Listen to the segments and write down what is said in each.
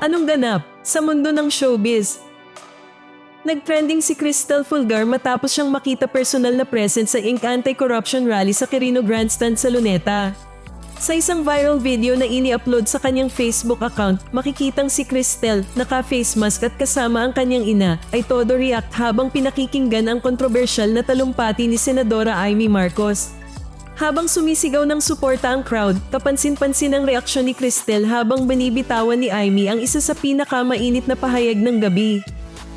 Anong ganap sa mundo ng showbiz? Nagtrending si Crystal Fulgar matapos siyang makita personal na present sa Inc. Anti-Corruption Rally sa Quirino Grandstand sa Luneta. Sa isang viral video na ini-upload sa kanyang Facebook account, makikitang si Cristel, naka-face mask at kasama ang kanyang ina, ay todo react habang pinakikinggan ang kontrobersyal na talumpati ni Senadora Amy Marcos. Habang sumisigaw ng suporta ang crowd, kapansin-pansin ang reaksyon ni Cristel habang binibitawan ni Amy ang isa sa pinakamainit na pahayag ng gabi.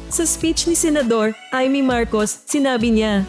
Sa speech ni Senador Amy Marcos, sinabi niya,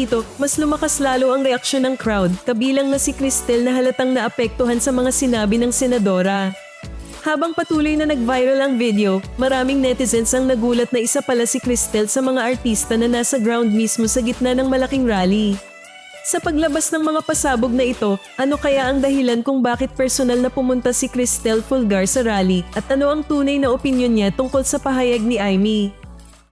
dito, mas lumakas lalo ang reaksyon ng crowd, kabilang na si Cristel na halatang naapektuhan sa mga sinabi ng senadora. Habang patuloy na nag-viral ang video, maraming netizens ang nagulat na isa pala si Cristel sa mga artista na nasa ground mismo sa gitna ng malaking rally. Sa paglabas ng mga pasabog na ito, ano kaya ang dahilan kung bakit personal na pumunta si Cristel Fulgar sa rally at ano ang tunay na opinyon niya tungkol sa pahayag ni Amy?